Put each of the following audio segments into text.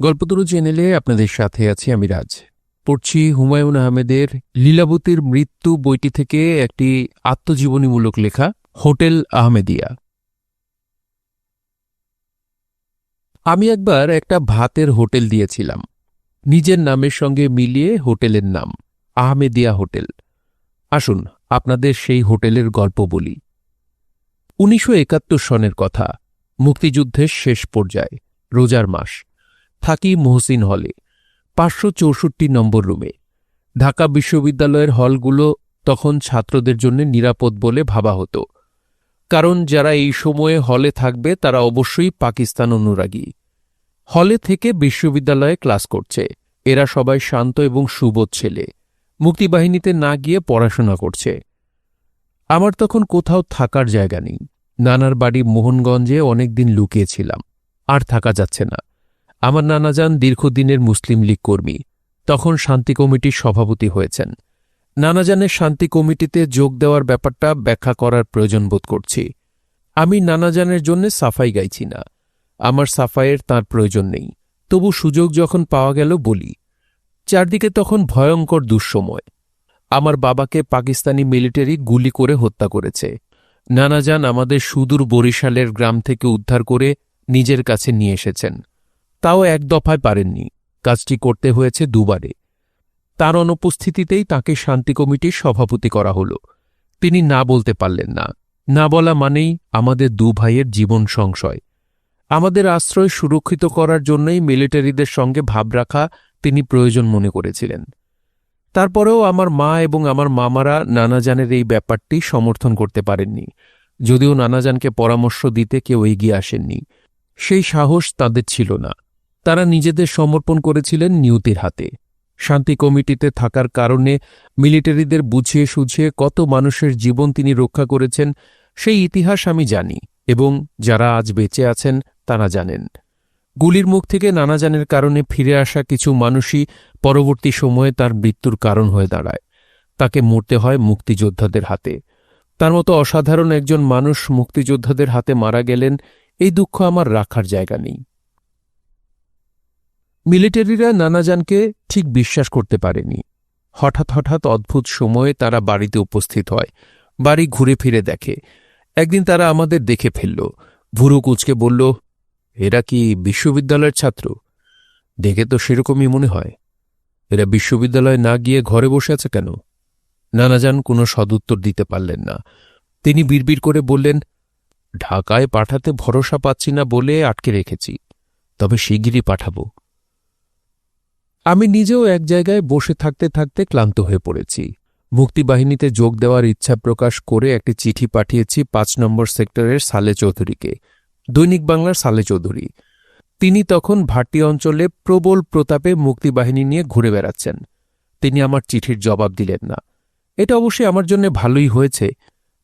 গল্পতরু চ্যানেলে আপনাদের সাথে আছি আমি রাজ। পড়ছি হুমায়ুন আহমেদের লীলাবতীর মৃত্যু বইটি থেকে একটি আত্মজীবনীমূলক লেখা, হোটেল আহমেদিয়া। আমি একবার একটা ভাতের হোটেল দিয়েছিলাম। নিজের নামের সঙ্গে মিলিয়ে হোটেলের নাম, আহমেদিয়া হোটেল। আসুন, আপনাদের সেই হোটেলের গল্প বলি। উনিশশো একাত্তর সনের কথা, মুক্তিযুদ্ধের শেষ পর্যায়ে, রোজার মাস। থাকি মহসিন হলে, পাঁচশো চৌষট্টি নম্বর রুমে। ঢাকা বিশ্ববিদ্যালয়ের হলগুলো তখন ছাত্রদের জন্য নিরাপদ বলে ভাবা হতো। কারণ যারা এই সময়ে হলে থাকবে, তারা অবশ্যই পাকিস্তান অনুরাগী। হলে থেকে বিশ্ববিদ্যালয়ে ক্লাস করছে। এরা সবাই শান্ত এবং সুবোধ ছেলে। মুক্তিবাহিনীতে না গিয়ে পড়াশোনা করছে। আমার তখন কোথাও থাকার জায়গা নেই। নানার বাড়ি মোহনগঞ্জে অনেকদিন লুকিয়েছিলাম। আর থাকা যাচ্ছে না। আমার নানা যান দীর্ঘদিনের মুসলিম লীগ কর্মী। তখন শান্তি কমিটির সভাপতি হয়েছেন। নানাজানের শান্তি কমিটিতে যোগ দেওয়ার ব্যাপারটা ব্যাখ্যা করার প্রয়োজন বোধ করছি। আমি নানাজানের জন্য সাফাই গাইছি না। আমার সাফাইয়ের তার প্রয়োজন নেই। তবু সুযোগ যখন পাওয়া গেল বলি। চারদিকে তখন ভয়ঙ্কর দুঃসময়। আমার বাবাকে পাকিস্তানি মিলিটারি গুলি করে হত্যা করেছে। নানাজান আমাদের সুদূর বরিশালের গ্রাম থেকে উদ্ধার করে নিজের কাছে নিয়ে এসেছেন। তাও এক দফায় পারেননি। কাজটি করতে হয়েছে দুবারে। তার অনুপস্থিতিতেই তাকে শান্তি কমিটির সভাপতি করা হল। তিনি না বলতে পারলেন না। না বলা মানেই আমাদের দু ভাইয়ের জীবন সংশয়। আমাদের আশ্রয় সুরক্ষিত করার জন্যই মিলিটারিদের সঙ্গে ভাব রাখা তিনি প্রয়োজন মনে করেছিলেন। তারপরেও আমার মা এবং আমার মামারা নানাজানের এই ব্যাপারটি সমর্থন করতে পারেননি। যদিও নানাজানকে পরামর্শ দিতে কেউ এগিয়ে আসেননি। সেই সাহস তাদের ছিল না। তারা নিজেদের সমর্পণ করেছিলেন নিয়তির হাতে। শান্তি কমিটিতে থাকার কারণে মিলিটারিদের বুঝিয়ে সুঝিয়ে কত মানুষের জীবন তিনি রক্ষা করেছেন, সেই ইতিহাস আমি জানি এবং যারা আজ বেঁচে আছেন তারা জানেন। গুলির মুখ থেকে নানাজানের কারণে ফিরে আসা কিছু মানুষই পরবর্তী সময়ে তার মৃত্যুর কারণ হয়ে দাঁড়ায়। তাকে মরতে হয় মুক্তিযোদ্ধাদের হাতে। তার মতো অসাধারণ একজন মানুষ মুক্তিযোদ্ধাদের হাতে মারা গেলেন, এই দুঃখ আমার রাখার জায়গা নেই। মিলিটারিরা নানাজানকে ঠিক বিশ্বাস করতে পারেনি। হঠাৎ হঠাৎ অদ্ভুত সময়ে তারা বাড়িতে উপস্থিত হয়, বাড়ি ঘুরে ফিরে দেখে। একদিন তারা আমাদের দেখে ফেলল। ভুরু কুচকে বলল, এরা কি বিশ্ববিদ্যালয়ের ছাত্র? দেখে তো সেরকমই মনে হয়। এরা বিশ্ববিদ্যালয়ে না গিয়ে ঘরে বসে আছে কেন? নানাজান কোনো সদুত্তর দিতে পারলেন না। তিনি বিড়বিড় করে বললেন, ঢাকায় পাঠাতে ভরসা পাচ্ছি না বলে আটকে রেখেছি। তবে শিগগিরই পাঠাবো। আমি নিজেও এক জায়গায় বসে থাকতে থাকতে ক্লান্ত হয়ে পড়েছি। মুক্তিবাহিনীতে যোগ দেওয়ার ইচ্ছা প্রকাশ করে একটি চিঠি পাঠিয়েছি পাঁচ নম্বর সেক্টরের সালে চৌধুরীকে, দৈনিক বাংলার সালে চৌধুরী। তিনি তখন ভাটি অঞ্চলে প্রবল প্রতাপে মুক্তিবাহিনী নিয়ে ঘুরে বেড়াচ্ছেন। তিনি আমার চিঠির জবাব দিলেন না। এটা অবশ্যই আমার জন্য ভালোই হয়েছে।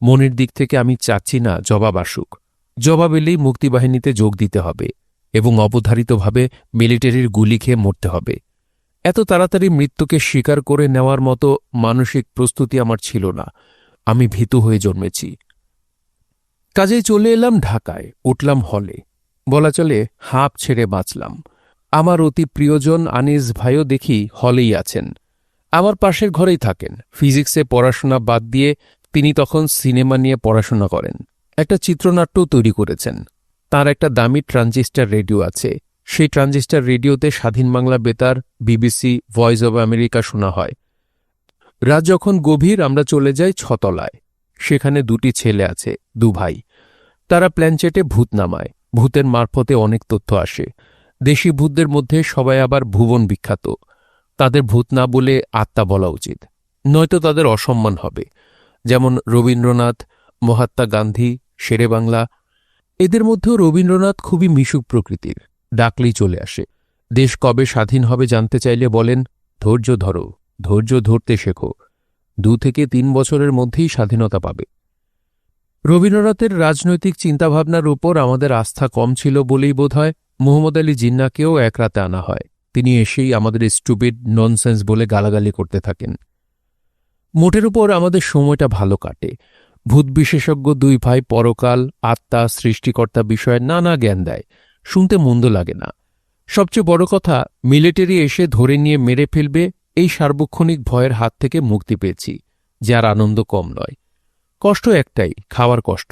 মনের দিক থেকে আমি চাচ্ছি না জবাব আসুক। জবাব এলেই মুক্তিবাহিনীতে যোগ দিতে হবে এবং অবধারিতভাবে মিলিটারির গুলি খেয়ে মরতে হবে। এত তাড়াতাড়ি মৃত্যুকে স্বীকার করে নেওয়ার মতো মানসিক প্রস্তুতি আমার ছিল না। আমি ভীতু হয়ে জন্মেছি। কাজেই চলে এলাম ঢাকায়, উঠলাম হলে। বলা চলে, হাঁপ ছেড়ে বাঁচলাম। আমার অতি প্রিয়জন আনিস ভাইও দেখি হলেই আছেন। আমার পাশের ঘরেই থাকেন। ফিজিক্সে পড়াশোনা বাদ দিয়ে তিনি তখন সিনেমা নিয়ে পড়াশোনা করেন। একটা চিত্রনাট্যও তৈরি করেছেন। তার একটা দামি ট্রানজিস্টার রেডিও আছে। সেই ট্রানজিস্টার রেডিওতে স্বাধীন বাংলা বেতার, বিবিসি, ভয়েস অব আমেরিকা শোনা হয়। রাত যখন গভীর, আমরা চলে যাই ছতলায়। সেখানে দুটি ছেলে আছে, দু ভাই। তারা প্ল্যানচেটে ভূত নামায়। ভূতের মারফতে অনেক তথ্য আসে। দেশি ভূতদের মধ্যে সবাই আবার ভুবন বিখ্যাত। তাদের ভূত না বলে আত্মা বলা উচিত। নয়তো তাদের অসম্মান হবে। যেমন রবীন্দ্রনাথ, মহাত্মা গান্ধী, শেরে বাংলা। এদের মধ্যেও রবীন্দ্রনাথ খুবই মিশুক প্রকৃতির। ডাকলেই চলে আসে। দেশ কবে স্বাধীন হবে জানতে চাইলে বলেন, ধৈর্য ধরো, ধৈর্য ধরতে শেখো। দু থেকে তিন বছরের মধ্যেই স্বাধীনতা পাবে। রবীন্দ্রনাথের রাজনৈতিক চিন্তাভাবনার উপর আমাদের আস্থা কম ছিল বলেই বোধহয় মোহাম্মদ আলী জিন্নাকেও এক রাতে আনা হয়। তিনি এসেই আমাদের স্টুপিড ননসেন্স বলে গালাগালি করতে থাকেন। মোটের উপর আমাদের সময়টা ভালো কাটে। ভূত বিশেষজ্ঞ দুই ভাই পরকাল আত্মা সৃষ্টিকর্তা বিষয়ে নানা জ্ঞান দেয়। শুনতে মন্দ লাগে না। সবচেয়ে বড় কথা, মিলিটারি এসে ধরে নিয়ে মেরে ফেলবে এই সার্বক্ষণিক ভয়ের হাত থেকে মুক্তি পেয়েছি, যার আনন্দ কম নয়। কষ্ট একটাই, খাওয়ার কষ্ট।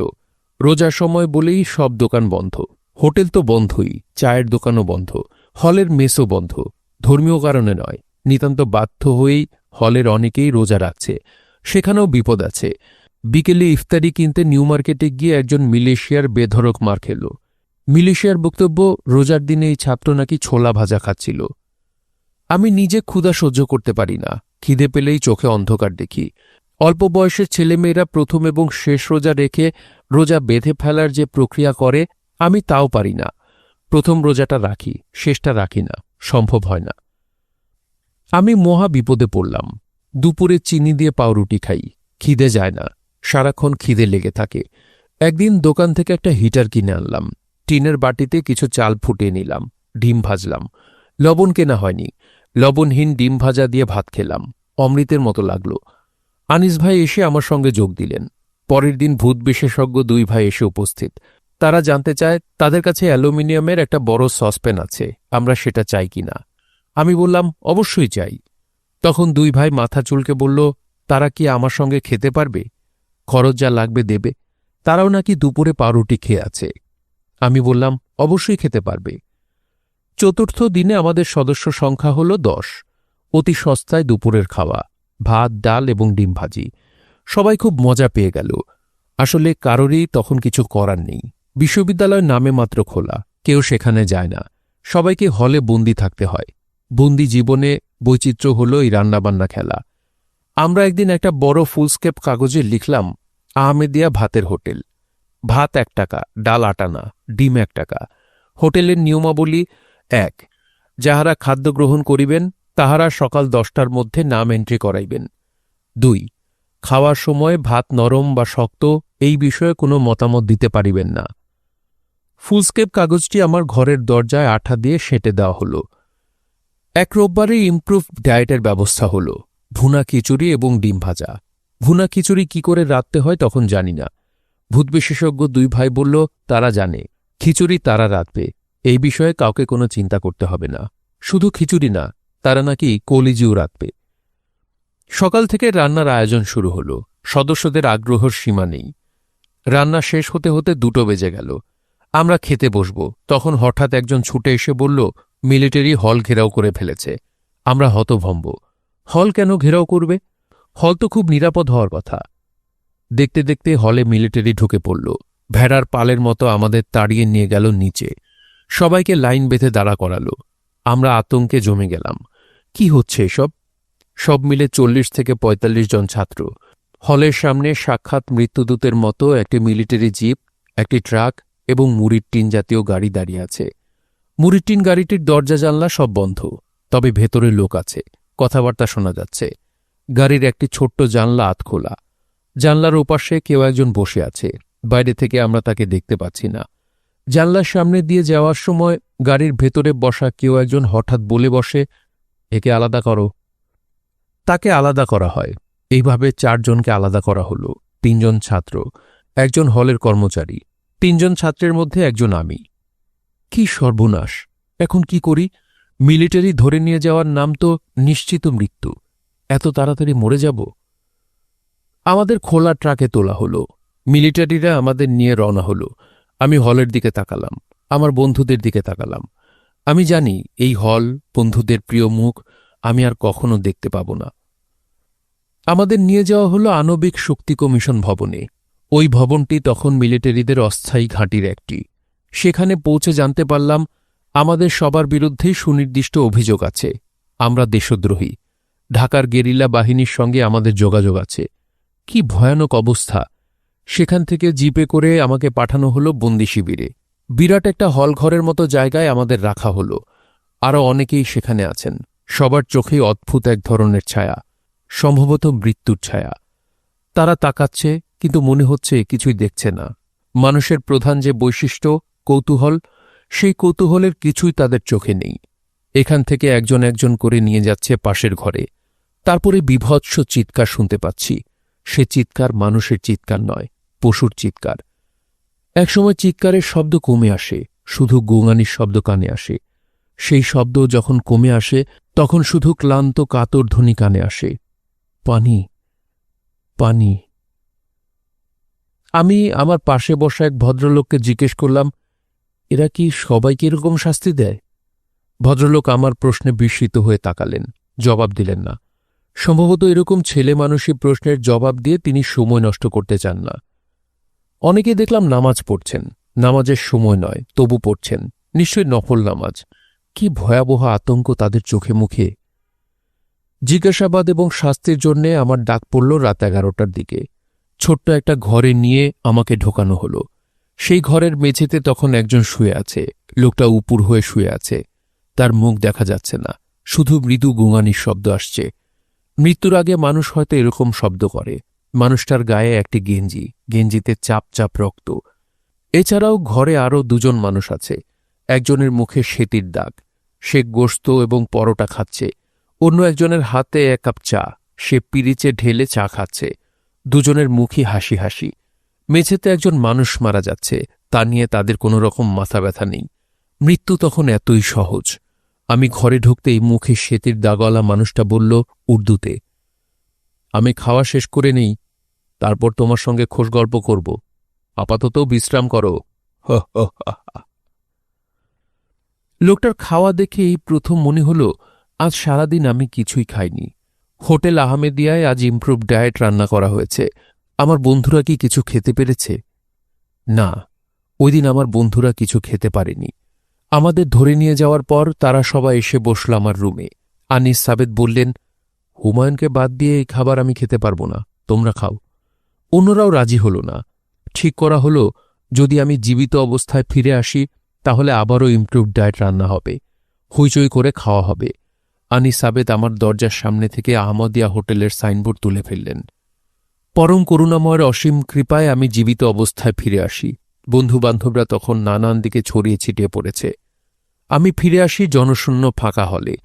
রোজার সময় বলেই সব দোকান বন্ধ। হোটেল তো বন্ধই, চায়ের দোকানও বন্ধ, হলের মেসও বন্ধ। ধর্মীয় কারণে নয়, নিতান্ত বাধ্য হয়েই হলের অনেকেই রোজা রাখছে। সেখানেও বিপদ আছে। বিকেলে ইফতারি কিনতে নিউ মার্কেটে গিয়ে একজন মিলেশিয়ার বেধরক মার খেল। মিলেশিয়ার বক্তব্য, রোজার দিনে এই ছাত্র নাকি ছোলা ভাজা খাচ্ছিল। আমি নিজে ক্ষুধা সহ্য করতে পারি না, খিদে পেলেই চোখে অন্ধকার দেখি। অল্প বয়সের ছেলেমেয়েরা প্রথম এবং শেষ রোজা রেখে রোজা বেঁধে ফেলার যে প্রক্রিয়া করে, আমি তাও পারি না। প্রথম রোজাটা রাখি, শেষটা রাখি না, সম্ভব হয় না। আমি মহা বিপদে পড়লাম। দুপুরে চিনি দিয়ে পাউরুটি খাই, খিদে যায় না, সারাক্ষণ খিদে লেগে থাকে। একদিন দোকান থেকে একটা হিটার কিনে আনলাম। টিনের বাটিতে কিছু চাল ফুটিয়ে নিলাম, ডিম ভাজলাম। লবণ কেনা হয়নি। লবণহীন ডিম ভাজা দিয়ে ভাত খেলাম। অমৃতের মতো লাগল। আনিস ভাই এসে আমার সঙ্গে যোগ দিলেন। পরের দিন ভূত বিশেষজ্ঞ দুই ভাই এসে উপস্থিত। তারা জানতে চায়, তাদের কাছে অ্যালুমিনিয়ামের একটা বড় সসপ্যান আছে, আমরা সেটা চাই কি না আমি বললাম, অবশ্যই চাই। তখন দুই ভাই মাথা চুলকে বলল, তারা কি আমার সঙ্গে খেতে পারবে? খরচ যা লাগবে দেবে। তারাও নাকি দুপুরে পাউরুটি খেয়ে আছে। আমি বললাম, অবশ্যই খেতে পারবে। চতুর্থ দিনে আমাদের সদস্য সংখ্যা হল দশ। অতি সস্তায় দুপুরের খাওয়া, ভাত, ডাল এবং ডিম ভাজি। সবাই খুব মজা পেয়ে গেল। আসলে কারোরই তখন কিছু করার নেই। বিশ্ববিদ্যালয় নামে মাত্র খোলা, কেউ সেখানে যায় না। সবাইকে হলে বন্দি থাকতে হয়। বন্দি জীবনে বৈচিত্র্য হল এই রান্নাবান্না খেলা। আমরা একদিন একটা বড় ফুলস্কেপ কাগজে লিখলাম, আহমেদিয়া ভাতের হোটেল। ভাত এক টাকা, ডাল আটানা ডিম এক টাকা। হোটেলের নিয়মাবলী এক, যাহারা খাদ্য গ্রহণ করিবেন, তাহারা সকাল দশটার মধ্যে নাম এন্ট্রি করাইবেন। দুই, খাওয়ার সময় ভাত নরম বা শক্ত, এই বিষয়ে কোনো মতামত দিতে পারিবেন না। ফুলস্কেপ কাগজটি আমার ঘরের দরজায় আঠা দিয়ে সেঁটে দেওয়া হল। এক রোববারে ইমপ্রুভ ডায়েটের ব্যবস্থা হল। ভুনা খিচুড়ি এবং ডিম ভাজা। ভুনা খিচুড়ি কি করে রাঁধতে হয় তখন জানি না। ভূত বিশেষজ্ঞ দুই ভাই বলল, তারা জানে, খিচুড়ি তারা রাঁধবে। এই বিষয়ে কাউকে কোনো চিন্তা করতে হবে না। শুধু খিচুড়ি না, তারা নাকি কলিজিও রাঁধবে। সকাল থেকে রান্নার আয়োজন শুরু হল। সদস্যদের আগ্রহর সীমা নেই। রান্না শেষ হতে হতে দুটো বেজে গেল। আমরা খেতে বসব। তখন হঠাৎ একজন ছুটে এসে বলল, মিলিটারি হল ঘেরাও করে ফেলেছে। আমরা হতভম্ব। হল কেন ঘেরাও করবে? হল তো খুব নিরাপদ হওয়ার কথা। দেখতে দেখতে হলে মিলিটারি ঢুকে পড়ল। ভেড়ার পালের মতো আমাদের তাড়িয়ে নিয়ে গেল নিচে। সবাইকে লাইন বেঁধে দাঁড়া করালো। আমরা আতঙ্কে জমে গেলাম। কি হচ্ছে এসব? সব মিলে চল্লিশ থেকে ৪৫ জন ছাত্র। হলের সামনে সাক্ষাৎ মৃত্যুদূতের মতো একটি মিলিটারি জিপ, একটি ট্রাক এবং মুড়ির টিন জাতীয় গাড়ি দাঁড়িয়ে আছে। মুড়ির টিন গাড়িটির দরজা জানলা সব বন্ধ। তবে ভেতরে লোক আছে। কথাবার্তা শোনা যাচ্ছে। গাড়ির একটি ছোট্ট জানলা আত খোলা জানলার ওপাশে কেউ একজন বসে আছে। বাইরে থেকে আমরা তাকে দেখতে পাচ্ছি না। জানলার সামনে দিয়ে যাওয়ার সময় গাড়ির ভেতরে বসা কেউ একজন হঠাৎ বলে বসে, একে আলাদা করো। তাকে আলাদা করা হয়। এইভাবে চারজনকে আলাদা করা হলো। তিনজন ছাত্র, একজন হলের কর্মচারী, তিনজন ছাত্রের মধ্যে একজন আমি। কি সর্বনাশ! এখন কি করি? মিলিটারি ধরে নিয়ে যাওয়ার নাম তো নিশ্চিত মৃত্যু। এত তাড়াতাড়ি মরে যাব? আমাদের খোলা ট্রাকে তোলা হলো। মিলিটারিরা আমাদের নিয়ে রওনা হলো। আমি হলের দিকে তাকালাম। আমার বন্ধুদের দিকে তাকালাম। আমি জানি এই হল বন্ধুদের প্রিয় মুখ, আমি আর কখনো দেখতে পাব না। আমাদের নিয়ে যাওয়া হলো আণবিক শক্তি কমিশন ভবনে। ওই ভবনটি তখন মিলিটারিদের অস্থায়ী ঘাঁটির একটি। সেখানে পৌঁছে জানতে পারলাম, আমাদের সবার বিরুদ্ধেই সুনির্দিষ্ট অভিযোগ আছে। আমরা দেশদ্রোহী। ঢাকার গেরিলা বাহিনীর সঙ্গে আমাদের যোগাযোগ আছে। কি ভয়ানক অবস্থা। সেখান থেকে জিপে করে আমাকে পাঠানো হলো বন্দি শিবিরে। বিরাট একটা হলঘরের মতো জায়গায় আমাদের রাখা হলো। আরও অনেকেই সেখানে আছেন। সবার চোখেই অদ্ভুত এক ধরনের ছায়া, সম্ভবত মৃত্যুর ছায়া। তারা তাকাচ্ছে, কিন্তু মনে হচ্ছে কিছুই দেখছে না। মানুষের প্রধান যে বৈশিষ্ট্য, কৌতূহল, সেই কৌতূহলের কিছুই তাদের চোখে নেই। এখান থেকে একজন একজন করে নিয়ে যাচ্ছে পাশের ঘরে। তারপরে বিভৎস চিৎকার শুনতে পাচ্ছি। সে চিৎকার মানুষের চিৎকার নয়, পশুর চিৎকার। একসময় চিৎকারের শব্দ কমে আসে, শুধু গোঙানির শব্দ কানে আসে। সেই শব্দ যখন কমে আসে, তখন শুধু ক্লান্ত কাতর ধ্বনি কানে আসে। পানি পানি। আমি আমার পাশে বসা এক ভদ্রলোককে জিজ্ঞেস করলাম, এরা কি সবাইকে এরকম শাস্তি দেয়? ভদ্রলোক আমার প্রশ্নে বিস্মিত হয়ে তাকালেন, জবাব দিলেন না। সম্ভবত এরকম ছেলে মানুষই প্রশ্নের জবাব দিয়ে তিনি সময় নষ্ট করতে চান না। অনেকে দেখলাম নামাজ পড়ছেন। নামাজের সময় নয়, তবু পড়ছেন। নিশ্চয় নফল নামাজ। কি ভয়াবহ আতঙ্ক তাদের চোখে মুখে। জিজ্ঞাসাবাদ এবং শাস্তির জন্যে আমার ডাক পড়ল রাত এগারোটার দিকে। ছোট্ট একটা ঘরে নিয়ে আমাকে ঢোকানো হলো। সেই ঘরের মেঝেতে তখন একজন শুয়ে আছে। লোকটা উপুর হয়ে শুয়ে আছে। তার মুখ দেখা যাচ্ছে না। শুধু মৃদু গুঙানির শব্দ আসছে। মৃত্যুর আগে মানুষ হয়তো এরকম শব্দ করে। মানুষটার গায়ে একটি গেঞ্জি, গেঞ্জিতে চাপ চাপ রক্ত। এছাড়াও ঘরে আরও দুজন মানুষ আছে। একজনের মুখে সেতির দাগ। সে গোস্ত এবং পরোটা খাচ্ছে। অন্য একজনের হাতে এক কাপ চা। সে পিরিচে ঢেলে চা খাচ্ছে। দুজনের মুখই হাসি হাসি। মেঝেতে একজন মানুষ মারা যাচ্ছে। তা নিয়ে তাদের কোনো রকম মাথা ব্যথা নেই। মৃত্যু তখন এতই সহজ। আমি ঘরে ঢুকতেই মুখে সেতির দাগওয়ালা মানুষটা বলল, উর্দুতে। আমি খাওয়া শেষ করে নেই, তারপর তোমার সঙ্গে খোশ গল্প করব। আপাতত বিশ্রাম করো। লোকটার খাওয়া দেখে এই প্রথম মনে হল, আজ সারাদিন আমি কিছুই খাইনি। হোটেল আহমেদিয়ায় আজ ইমপ্রুভ ডায়েট রান্না করা হয়েছে। আমার বন্ধুরা কি কিছু খেতে পেরেছে? না, ওই দিন আমার বন্ধুরা কিছু খেতে পারেনি। আমাদের ধরে নিয়ে যাওয়ার পর তারা সবাই এসে বসল আমার রুমে। আনিস সাবেদ বললেন, হুমায়ুনকে বাদ দিয়ে এই খাবার আমি খেতে পারব না, তোমরা খাও। অন্যরাও রাজি হল না। ঠিক করা হলো, যদি আমি জীবিত অবস্থায় ফিরে আসি, তাহলে আবারও ইমপ্রুভ ডায়েট রান্না হবে। হইচই করে খাওয়া হবে। আনিস সাবেদ আমার দরজার সামনে থেকে আহমদিয়া হোটেলের সাইনবোর্ড তুলে ফেললেন। পরম করুণাময়ের অসীম কৃপায় আমি জীবিত অবস্থায় ফিরে আসি। বন্ধুবান্ধবরা তখন নানান দিকে ছড়িয়ে ছিটিয়ে পড়েছে। আমি ফিরে আসি জনশূন্য ফাঁকা হলে।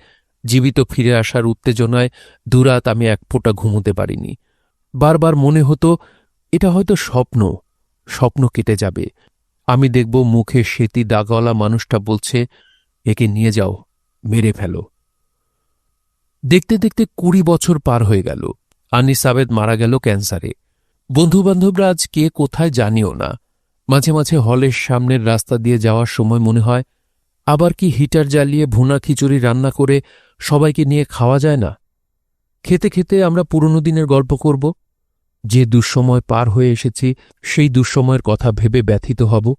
জীবিত ফিরে আসার উত্তেজনায় দুরাত আমি এক ফোঁটা ঘুমোতে পারিনি। বারবার মনে হতো, এটা হয়তো স্বপ্ন স্বপ্ন কেটে যাবে। আমি দেখব মুখে সেতি দাগওয়ালা মানুষটা বলছে, একে নিয়ে যাও, মেরে ফেলো। দেখতে দেখতে কুড়ি বছর পার হয়ে গেল। আনিস আবেদ মারা গেল ক্যান্সারে। বন্ধুবান্ধবরা আজ কে কোথায় জানিও না। মাঝে মাঝে হলের সামনের রাস্তা দিয়ে যাওয়ার সময় মনে হয়, আবার কি হিটার জ্বালিয়ে ভুনা খিচুড়ি রান্না করে সবাইকে নিয়ে খাওয়া যায় না? খেতে খেতে আমরা পুরনো দিনের গল্প করব। যে দুঃসময় পার হয়ে এসেছি, সেই দুঃসময়ের কথা ভেবে ব্যথিত হব।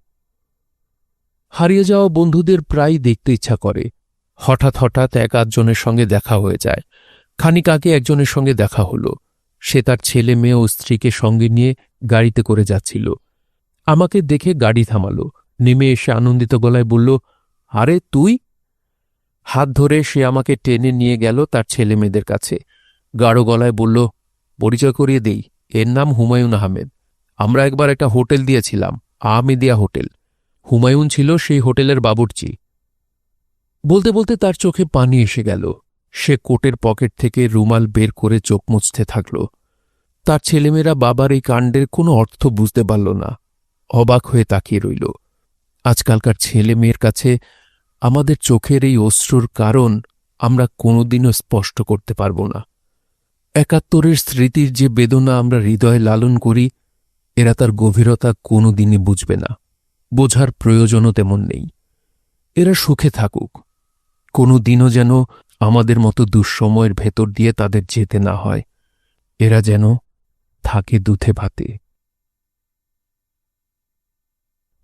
হারিয়ে যাওয়া বন্ধুদের প্রায় দেখতে ইচ্ছা করে। হঠাৎ হঠাৎ এক আধজনের সঙ্গে দেখা হয়ে যায়। খানিক আগে একজনের সঙ্গে দেখা হলো। সে তার ছেলে মেয়ে ও স্ত্রীকে সঙ্গে নিয়ে গাড়িতে করে যাচ্ছিল। আমাকে দেখে গাড়ি থামালো। নেমে এসে আনন্দিত গলায় বলল, আরে তুই? হাত ধরে সে আমাকে টেনে নিয়ে গেল তার ছেলে মেয়েদের কাছে। গাঢ় গলায় বলল, পরিচয় করিয়ে দেই, এর নাম হুমায়ুন আহমেদ। আমরা একবার একটা হোটেল দিয়েছিলাম, আহমেদিয়া হোটেল। হুমায়ুন ছিল সেই হোটেলের বাবুর্চি। বলতে বলতে তার চোখে পানি এসে গেল। সে কোটের পকেট থেকে রুমাল বের করে চোখ মুছতে থাকল। তার ছেলেমেয়েরা বাবার এই কাণ্ডের কোনো অর্থ বুঝতে পারল না। অবাক হয়ে তাকিয়ে রইল। আজকালকার ছেলে মেয়ের কাছে আমাদের চোখের এই অশ্রুর কারণ আমরা কোনোদিনও স্পষ্ট করতে পারব না। একাত্তরের স্মৃতির যে বেদনা আমরা হৃদয়ে লালন করি, এরা তার গভীরতা কোনো দিনই বুঝবে না। বোঝার প্রয়োজনও তেমন নেই। এরা সুখে থাকুক। কোনো দিনও যেন আমাদের মতো দুঃসময়ের ভেতর দিয়ে তাদের যেতে না হয়। এরা যেন থাকে দুধে ভাতে।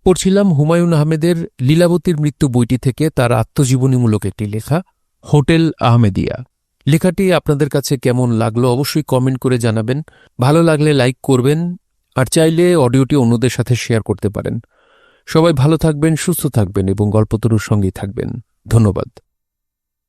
পড়ছিলাম হুমায়ুন আহমেদের লীলাবতীর মৃত্যু বইটি থেকে তার আত্মজীবনীমূলক একটি লেখা, হোটেল আহমেদিয়া। লেখাটি আপনাদের কাছে কেমন লাগল অবশ্যই কমেন্ট করে জানাবেন। ভালো লাগলে লাইক করবেন, আর চাইলে অডিওটি অন্যদের সাথে শেয়ার করতে পারেন। সবাই ভালো থাকবেন, সুস্থ থাকবেন এবং গল্পতরুর সঙ্গেই থাকবেন। ধন্যবাদ।